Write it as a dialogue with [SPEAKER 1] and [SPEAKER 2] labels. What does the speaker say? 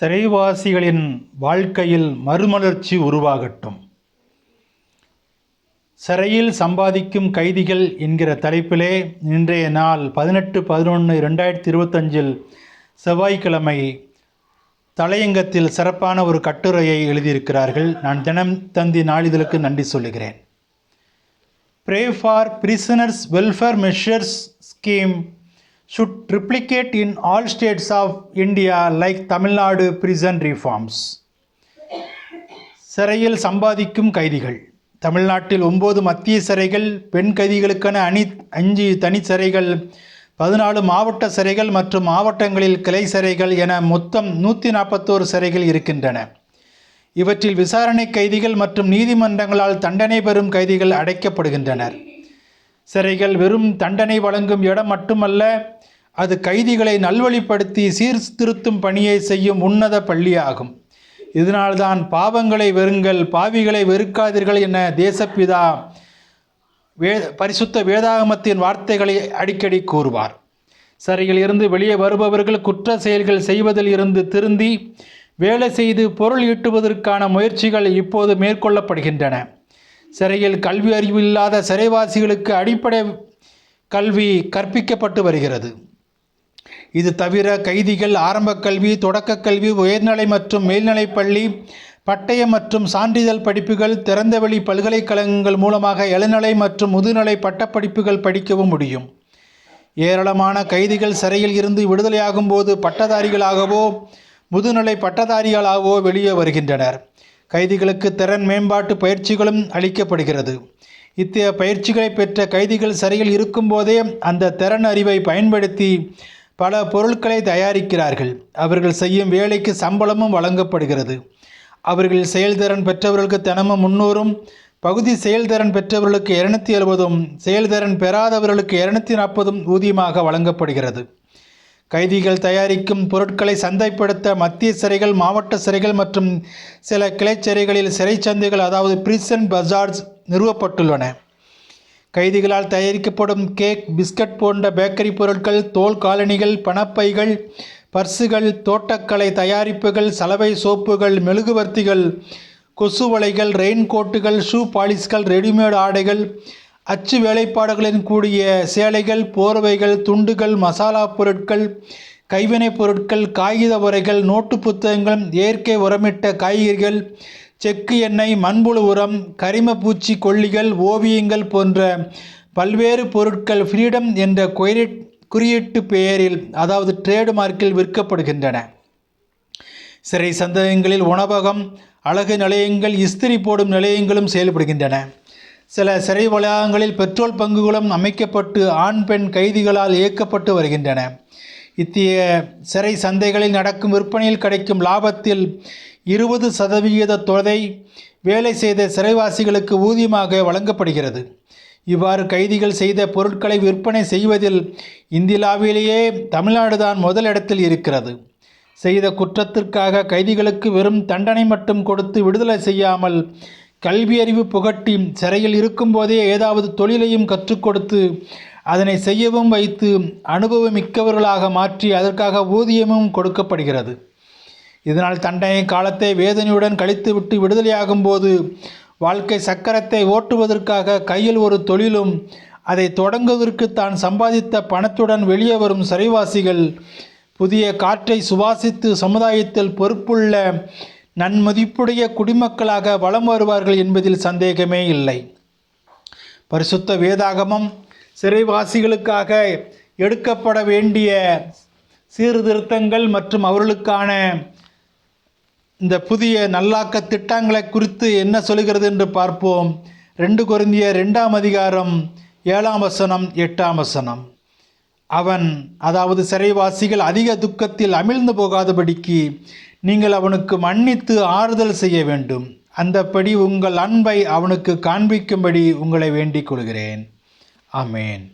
[SPEAKER 1] சிறைவாசிகளின் வாழ்க்கையில் மறுமலர்ச்சி உருவாகட்டும். சிறையில் சம்பாதிக்கும் கைதிகள் என்கிற தலைப்பிலே இன்றைய நாள் பதினெட்டு பதினொன்று ரெண்டாயிரத்தி இருபத்தஞ்சில் செவ்வாய்க்கிழமை தலையங்கத்தில் சிறப்பான ஒரு கட்டுரையை எழுதியிருக்கிறார்கள். நான் தினம் தந்தி நாளிதழுக்கு நன்றி சொல்லுகிறேன். Pray for prisoners welfare measures scheme should replicate in all states of India like Tamil Nadu prison reforms. சிறையில் சம்பாதிக்கும் கைதிகள். தமிழ்நாட்டில் ஒம்பது மத்திய சிறைகள் பெண் கைதிகளுக்கான அணி அஞ்சு தனி சிறைகள் பதினாலு மாவட்ட சிறைகள் மற்றும் மாவட்டங்களில் கிளை சிறைகள் என மொத்தம் நூற்றி நாற்பத்தோரு சிறைகள் இருக்கின்றன. இவற்றில் விசாரணை கைதிகள் மற்றும் நீதிமன்றங்களால் தண்டனை பெறும் கைதிகள் அடைக்கப்படுகின்றனர். சிறைகள் வெறும் தண்டனை வழங்கும் இடம் மட்டுமல்ல அது கைதிகளை நல்வழிப்படுத்தி சீர்திருத்தும் பணியை செய்யும் உன்னத பள்ளியாகும். இதனால்தான் பாவங்களை வெறுங்கள் பாவிகளை வெறுக்காதீர்கள் என தேசப்பிதா வே பரிசுத்த வேதாகமத்தின் வார்த்தைகளை அடிக்கடி கூறுவார். சிறையில் இருந்து வெளியே வருபவர்கள் குற்ற செயல்கள் செய்வதில் இருந்து திருந்தி வேலை செய்து பொருள் ஈட்டுவதற்கான முயற்சிகள் இப்போது மேற்கொள்ளப்படுகின்றன. சிறையில் கல்வி அறிவு இல்லாத சிறைவாசிகளுக்கு அடிப்படை கல்வி கற்பிக்கப்பட்டு வருகிறது. இது தவிர கைதிகள் ஆரம்ப கல்வி தொடக்க கல்வி உயர்நிலை மற்றும் மேல்நிலைப் பள்ளி பட்டய மற்றும் சான்றிதழ் படிப்புகள் திறந்தவெளி பல்கலைக்கழகங்கள் மூலமாக இளநிலை மற்றும் முதுநிலை பட்டப்படிப்புகள் படிக்கவும் முடியும். ஏராளமான கைதிகள் சிறையில் இருந்து விடுதலையாகும் போது பட்டதாரிகளாகவோ முதுநிலை பட்டதாரிகளாகவோ வெளியே வருகின்றனர். கைதிகளுக்கு திறன் மேம்பாட்டு பயிற்சிகளும் அளிக்கப்படுகிறது. இத்தகைய பயிற்சிகளை பெற்ற கைதிகள் சிறையில் இருக்கும்போதே அந்த திறன் அறிவை பயன்படுத்தி பல பொருட்களை தயாரிக்கிறார்கள். அவர்கள் செய்யும் வேலைக்கு சம்பளமும் வழங்கப்படுகிறது. அவர்கள் செயல்திறன் பெற்றவர்களுக்கு தினமும் முன்னூறும் பகுதி செயல்திறன் பெற்றவர்களுக்கு இருநூத்தி எழுபதும் செயல்திறன் பெறாதவர்களுக்கு இருநூத்தி நாற்பதும் ஊதியமாக வழங்கப்படுகிறது. கைதிகள் தயாரிக்கும் பொருட்களை சந்தைப்படுத்த மத்திய சிறைகள் மாவட்ட சிறைகள் மற்றும் சில கிளைச்சிறைகளில் சிறைகளில் சிறை சந்தைகள் அதாவது பிரிசன் பஜார்ஸ் நிறுவப்பட்டுள்ளன. கைதிகளால் தயாரிக்கப்படும் கேக் பிஸ்கட் போன்ற பேக்கரி பொருட்கள் தோல் காலணிகள் பணப்பைகள் பர்சுகள் தோட்டக்கலை தயாரிப்புகள் சலவை சோப்புகள் மெழுகுவர்த்திகள் கொசுவலைகள் ரெயின் ரெயின்கோட்டுகள் ஷூ பாலிஸ்கள் ரெடிமேட் ஆடைகள் அச்சு வேலைப்பாடுகளின் கூடிய சேலைகள் போர்வைகள் துண்டுகள் மசாலா பொருட்கள் கைவினைப் பொருட்கள் காகித உரைகள் நோட்டு புத்தகங்கள் இயற்கை உரமிட்ட காய்கறிகள் செக்கு எண்ணெய் மண்புழு உரம் கரிம பூச்சி கொல்லிகள் ஓவியங்கள் போன்ற பல்வேறு பொருட்கள் ஃப்ரீடம் என்ற கொயரிட் குறியீட்டு பெயரில் அதாவது ட்ரேடு மார்க்கில் விற்கப்படுகின்றன. சிறை சந்தகங்களில் உணவகம் அழகு நிலையங்கள் இஸ்திரி போடும் நிலையங்களும் செயல்படுகின்றன. சில சிறை வளாகங்களில் பெட்ரோல் பங்குகளும் அமைக்கப்பட்டு ஆண் பெண் கைதிகளால் இயக்கப்பட்டு வருகின்றன. இத்திய சிறை சந்தைகளில் நடக்கும் விற்பனையில் கிடைக்கும் லாபத்தில் இருபது சதவிகித தொகை வேலை செய்த சிறைவாசிகளுக்கு ஊதியமாக வழங்கப்படுகிறது. இவ்வாறு கைதிகள் செய்த பொருட்களை விற்பனை செய்வதில் இந்தியாவிலேயே தமிழ்நாடு தான் முதலிடத்தில் இருக்கிறது. செய்த குற்றத்திற்காக கைதிகளுக்கு வெறும் தண்டனை மட்டும் கொடுத்து விடுதலை செய்யாமல் கல்வியறிவு புகட்டி சிறையில் இருக்கும்போதே ஏதாவது தொழிலையும் கற்றுக் கொடுத்து அதனை செய்யவும் வைத்து அனுபவம் மிக்கவர்களாக மாற்றி அதற்காக ஊதியமும் கொடுக்கப்படுகிறது. இதனால் தண்டனை காலத்தை வேதனையுடன் கழித்துவிட்டு விடுதலையாகும் போது வாழ்க்கை சக்கரத்தை ஓட்டுவதற்காக கையில் ஒரு தொழிலும் அதை தொடங்குவதற்கு தான் சம்பாதித்த பணத்துடன் வெளியே வரும் சிறைவாசிகள் புதிய காற்றை சுவாசித்து சமுதாயத்தில் பொறுப்புள்ள நன்மதிப்புடைய குடிமக்களாக வலம் வருவார்கள் என்பதில் சந்தேகமே இல்லை. பரிசுத்த வேதாகமம் சிறைவாசிகளுக்காக எடுக்கப்பட வேண்டிய சீர்திருத்தங்கள் மற்றும் அவர்களுக்கான இந்த புதிய நல்லாக்க திட்டங்களை குறித்து என்ன சொல்கிறது என்று பார்ப்போம். ரெண்டு குருந்திய ரெண்டாம் அதிகாரம் ஏழாம் வசனம் எட்டாம் வசனம். அவன் அதாவது சிறைவாசிகள் அதிக துக்கத்தில் அமிழ்ந்து போகாதபடிக்கு நீங்கள் அவனுக்கு மன்னித்து ஆறுதல் செய்ய வேண்டும். அந்தப்படி உங்கள் அன்பை அவனுக்கு காண்பிக்கும்படி உங்களை வேண்டிக் கொள்கிறேன். அமேன்